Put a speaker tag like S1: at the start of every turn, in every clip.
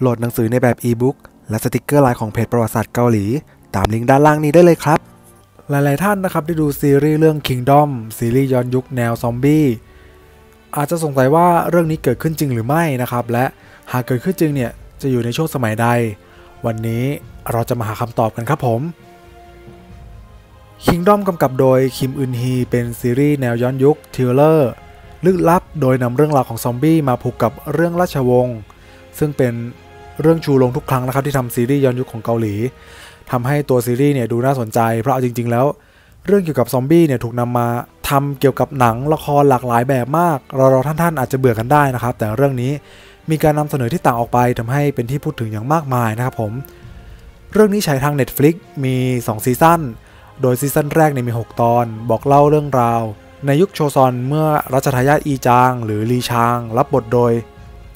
S1: โหลดหนังสือในแบบอีบุ๊กและสติกเกอร์ลายของเพจประวัติศาสตร์เกาหลี ตามลิงก์ด้านล่างนี้ได้เลยครับ หลาย ๆ ท่านนะครับได้ดูซีรีส์เรื่อง Kingdom ซีรีส์ย้อนยุคแนวซอมบี้อาจจะสงสัยว่าเรื่องนี้เกิดขึ้นจริงหรือไม่นะครับ และหากเกิดขึ้นจริงเนี่ยจะอยู่ในช่วงสมัยใด วันนี้เราจะมาหาคำตอบกันครับผม Kingdom กำกับโดยคิมอึนฮีเป็นซีรีส์แนวย้อนยุคทิลเลอร์ลึกลับโดยนำเรื่องราวของซอมบี้มาผูกกับเรื่องราชวงศ์ซึ่งเป็น เรื่องชูลงทุกครั้งนะครับที่ทำซีรีส์ย้อนยุคของเกาหลีทำให้ตัวซีรีส์เนี่ยดูน่าสนใจ เพราะเอาจริง ๆ แล้ว เรื่องเกี่ยวกับซอมบี้เนี่ยถูกนำมาทำเกี่ยวกับหนังละครหลากหลายแบบมากเราๆท่านๆอาจจะเบื่อกันได้นะครับ แต่เรื่องนี้มีการนำเสนอที่ต่างออกไปทำให้เป็นที่พูดถึงอย่างมากมายนะครับผมเรื่องนี้ฉายทาง Netflix มี 2 ซีซั่น โดยซีซั่นแรกเนี่ยมี 6 ตอน บอกเล่าเรื่องราว ในยุคโชซอนเมื่อรัชทายาทอีจาง หรือลีชาง รับบทโดย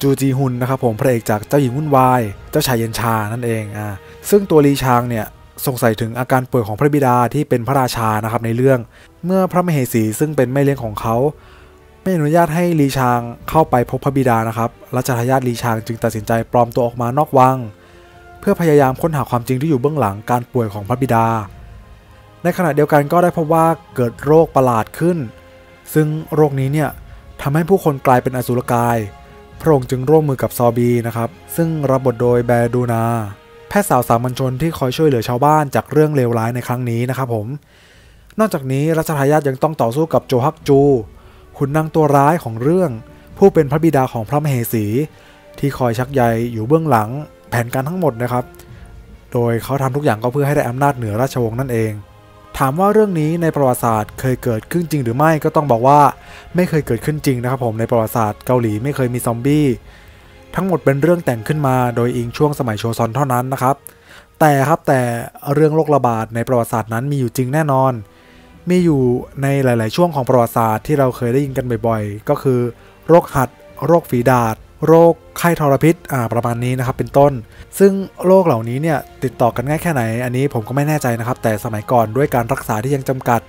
S1: จูจีฮุนนะครับผมพระเอกจากเจ้าหญิงวุ่นวายเจ้าชายเย็นชานั่นเองอ่าซึ่งตัวลีชางเนี่ยสงสัยถึงอาการป่วยของพระบิดาที่เป็นพระราชานะครับในเรื่อง เมื่อพระมเหสีซึ่งเป็นแม่เลี้ยงของเขาไม่อนุญาตให้ลีชางเข้าไปพบพระบิดานะครับรัชทายาทลีชางจึงตัดสินใจปลอมตัวออกมานอกวัง เพื่อพยายามค้นหาความจริงที่อยู่เบื้องหลังการป่วยของพระบิดา ในขณะเดียวกันก็ได้พบว่าเกิดโรคประหลาดขึ้น ซึ่งโรคนี้เนี่ยทำให้ผู้คนกลายเป็นอสุรกาย พระองค์จึงร่วมมือกับซอบีนะครับ ซึ่งรับบทโดยแบดูนา แพทย์สาวสามัญชนที่คอยช่วยเหลือชาวบ้านจากเรื่องเลวร้ายในครั้งนี้นะครับผม นอกจากนี้รัชทายาทยังต้องต่อสู้กับโจฮักจู ขุนนางตัวร้ายของเรื่อง ผู้เป็นพระบิดาของพระมเหสี ที่คอยชักใยอยู่เบื้องหลังแผนการทั้งหมดนะครับ โดยเขาทำทุกอย่างก็เพื่อให้ได้อำนาจเหนือราชวงศ์นั่นเอง ถามว่าเรื่องนี้ในประวัติศาสตร์เคยเกิดขึ้นจริงหรือไม่ก็ต้องบอกว่าไม่เคยเกิดขึ้นจริงนะครับผมในประวัติศาสตร์เกาหลีไม่เคยมีซอมบี้ทั้งหมดเป็นเรื่องแต่งขึ้นมาโดยอิงช่วงสมัยโชซอนเท่านั้นนะครับ แต่ครับแต่เรื่องโรคระบาดในประวัติศาสตร์นั้นมีอยู่จริงแน่นอน มีอยู่ในหลาย ๆ ช่วงของประวัติศาสตร์ที่เราเคยได้ยินกันบ่อย ๆ ก็คือ โรคหัด โรคฝีดาษ โรคไข้ทรพิษอ่าประมาณนี้นะครับเป็นต้น ซึ่งโรคเหล่านี้เนี่ยติดต่อกันง่ายแค่ไหน อันนี้ผมก็ไม่แน่ใจนะครับ แต่สมัยก่อนด้วยการรักษาที่ยังจำกัด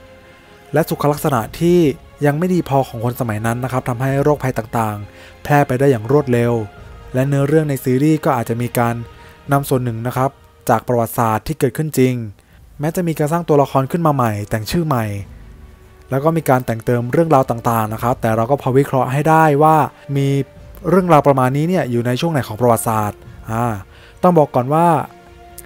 S1: และสุขลักษณะที่ยังไม่ดีพอของคนสมัยนั้นนะครับทำให้โรคภัยต่างๆ แพร่ไปได้อย่างรวดเร็ว และเนื้อเรื่องในซีรีส์ก็อาจจะมีการนำส่วนหนึ่งนะครับ จากประวัติศาสตร์ที่เกิดขึ้นจริง แม้จะมีการสร้างตัวละครขึ้นมาใหม่ แต่งชื่อใหม่ แล้วก็มีการแต่งเติมเรื่องราวต่างๆนะครับ แต่เราก็พอวิเคราะห์ให้ได้ว่ามี เรื่องราวประมาณนี้เนี่ยอยู่ในช่วงไหนของประวัติศาสตร์อ่าต้องบอกก่อนว่า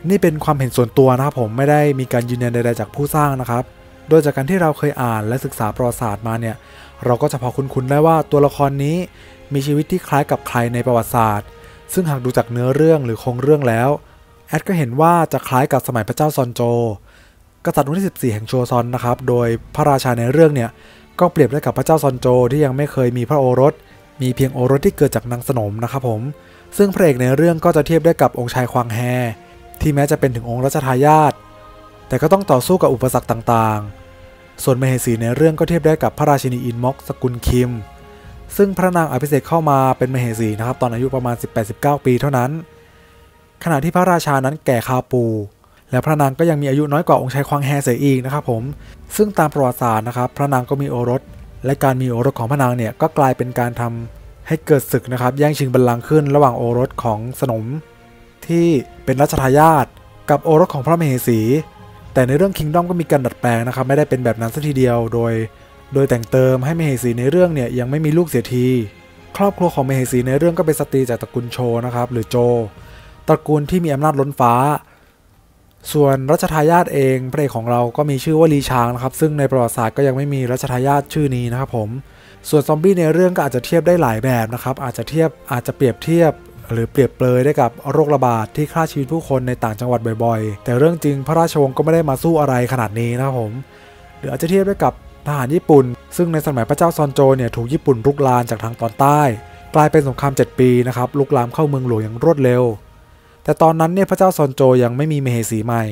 S1: นี่เป็นความเห็นส่วนตัวนะครับผมไม่ได้มีการยืนยันใดๆจากผู้สร้างนะครับ โดยจากการที่เราเคยอ่านและศึกษาประวัติศาสตร์มาเนี่ยเราก็จะพอคุ้นๆได้ว่าตัวละครนี้มีชีวิตที่คล้ายกับใครในประวัติศาสตร์ ซึ่งหากดูจากเนื้อเรื่องหรือโครงเรื่องแล้วแอดก็เห็นว่าจะคล้ายกับสมัยพระเจ้าซอนโจ กษัตริย์องค์ที่ 14 แห่งโชซอนนะครับ โดยพระราชาในเรื่องเนี่ยก็เปรียบได้กับพระเจ้าซอนโจที่ยังไม่เคยมีพระโอรส มีเพียงโอรสที่เกิดจากนางสนมนะครับผม ซึ่งพระเอกในเรื่องก็จะเทียบได้กับองค์ชายควางแฮ ที่แม้จะเป็นถึงองค์รัชทายาทแต่ก็ต้องต่อสู้กับอุปสรรคต่างๆ ส่วนมเหสีในเรื่องก็เทียบได้กับพระราชินีอินม็อกสกุลคิม ซึ่งพระนางอภิเษกเข้ามาเป็นมเหสีนะครับตอนอายุประมาณ 18-19 ปีเท่านั้น ขณะที่พระราชานั้นแก่คาปู และพระนางก็ยังมีอายุน้อยกว่าองค์ชายควางแฮเสียอีกนะครับผม ซึ่งตามประวัติศาสตร์นะครับพระนางก็มีโอรส และการมีโอรสของพระนางเนี่ยก็กลายเป็นการทำให้เกิดศึกนะครับ แย่งชิงบัลลังก์ขึ้นระหว่างโอรสของสนม ที่เป็นรัชทายาทกับโอรสของพระมเหสี แต่ในเรื่องคิงดอมก็มีการดัดแปลงนะครับ ไม่ได้เป็นแบบนั้นสัทีเดียวโดย โดยแต่งเติมให้มเหสีในเรื่องเนี่ยยังไม่มีลูกเสียที ครอบครัวของมเหสีในเรื่องก็เป็นสตรีจากตระกูลโชนะครับหรือโจ ตระกูลที่มีอำนาจล้นฟ้า ส่วนรัชทายาทเองพระเอกของเราก็มีชื่อว่าลีชางนะครับซึ่งในประวัติศาสตร์ก็ยังไม่มีรัชทายาทชื่อนี้นะครับผมส่วนซอมบี้ในเรื่องก็อาจจะเทียบได้หลายแบบนะครับอาจจะเทียบอาจจะเปรียบเทียบ หรือเปรียบเปรยได้กับโรคระบาดที่ฆ่าชีวิตผู้คนในต่างจังหวัดบ่อยๆ แต่เรื่องจริงพระราชวงศ์ก็ไม่ได้มาสู้อะไรขนาดนี้นะครับผมหรืออาจจะเทียบได้กับทหารญี่ปุ่น ซึ่งในสมัยพระเจ้าซอนโจเนี่ยถูกญี่ปุ่นรุกรานจากทางตอนใต้ กลายเป็นสงคราม 7 ปีนะครับลุกลามเข้าเมืองหลวงอย่างรวดเร็ว แต่ตอนนั้นเนี่ยพระเจ้าซอนโจยังไม่มีมเหสีใหม่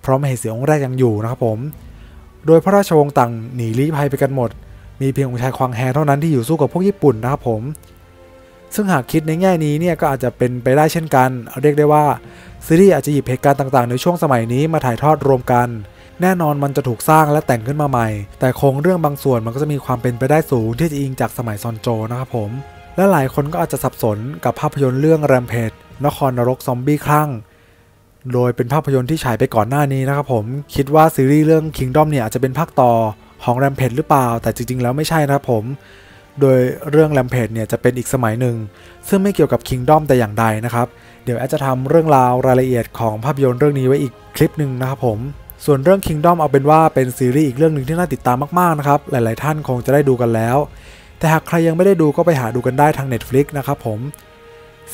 S1: เพราะมเหสีองค์แรกยังอยู่นะครับผม โดยพระราชวงศ์ต่างหนีลี้ภัยไปกันหมด มีเพียงองค์ชายควางแฮเท่านั้นที่อยู่สู้กับพวกญี่ปุ่นนะครับผม ซึ่งหากคิดในแง่นี้เนี่ยก็อาจจะเป็นไปได้เช่นกัน เรียกได้ว่าซีรีส์อาจจะหยิบเหตุการณ์ต่างๆ ในช่วงสมัยนี้มาถ่ายทอดรวมกัน แน่นอนมันจะถูกสร้างและแต่งขึ้นมาใหม่ แต่โครงเรื่องบางส่วนมันก็จะมีความเป็นไปได้สูงที่จะอิงจากสมัยซอนโจนะครับผม และหลายคนก็อาจจะสับสนกับภาพยนตร์เรื่องแรมเพจนครนรกซอมบี้คลั่ง โดยเป็นภาพยนตร์ที่ฉายไปก่อนหน้านี้นะครับผม คิดว่าซีรีส์เรื่อง Kingdom เนี่ยอาจจะเป็นภาคต่อของ Rampage หรือเปล่า แต่จริง ๆ แล้วไม่ใช่นะครับผม โดยเรื่อง Rampage เนี่ยจะเป็นอีกสมัยหนึ่ง ซึ่งไม่เกี่ยวกับ Kingdom แต่อย่างใดนะครับ เดี๋ยวแอดจะทำเรื่องราวรายละเอียดของภาพยนตร์เรื่องนี้ไว้อีกคลิปหนึ่งนะครับผมส่วนเรื่อง Kingdom เอาเป็นว่าเป็นซีรีส์อีกเรื่องหนึ่งที่น่าติดตามมากๆนะครับ หลายๆท่านคงจะได้ดูกันแล้ว แต่หากใครยังไม่ได้ดูก็ไปหาดูกันได้ทาง Netflix นะครับผม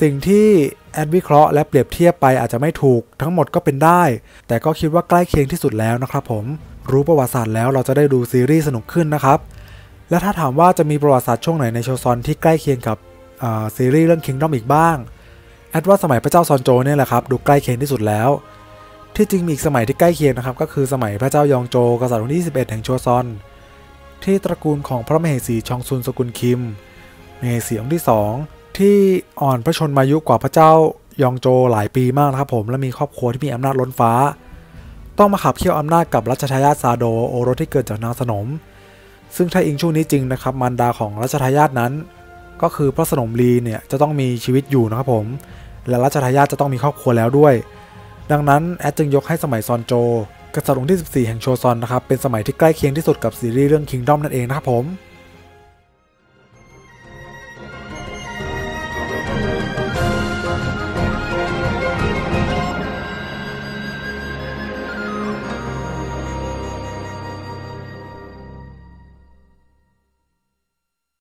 S1: สิ่งที่แอดวิเคราะห์และเปรียบเทียบไปอาจจะไม่ถูกทั้งหมดก็เป็นได้ แต่ก็คิดว่าใกล้เคียงที่สุดแล้วนะครับผม รู้ประวัติศาสตร์แล้วเราจะได้ดูซีรีส์สนุกขึ้นนะครับ และถ้าถามว่าจะมีประวัติศาสตร์ช่วงไหนในโชซอนที่ใกล้เคียงกับซีรีส์เรื่อง Kingdom อีกบ้าง แอดว่าสมัยพระเจ้าซอนโจเนี่ยแหละครับดูใกล้เคียงที่สุดแล้ว ที่จริงมีอีกสมัยที่ใกล้เคียงนะครับก็คือสมัยพระเจ้ายองโจกษัตริย์องค์ที่21แห่งโชซอน ที่ตระกูลของพระมเหสีชองซุนสกุลคิมมเหสีองค์ที่ 2 ที่อ่อนพระชนมายุกว่าพระเจ้ายองโจหลายปีมากนะครับผมและมีครอบครัวที่มีอำนาจล้นฟ้า ต้องมาขับเคี่ยวอำนาจกับรัชทายาทซาโดโอรสที่เกิดจากนางสนม ซึ่งถ้าอิงช่วงนี้จริงนะครับมารดาของรัชทายาทนั้น ก็คือพระสนมลีเนี่ยจะต้องมีชีวิตอยู่นะครับผมและรัชทายาทจะต้องมีครอบครัวแล้วด้วย ดังนั้นแอดจึงยกให้สมัยซอนโจ กษัตริย์องค์ที่ 14 แห่งโชซอนนะครับเป็นสมัยที่ใกล้เคียงที่สุดกับซีรีส์เรื่อง Kingdom นั่นเองนะครับผม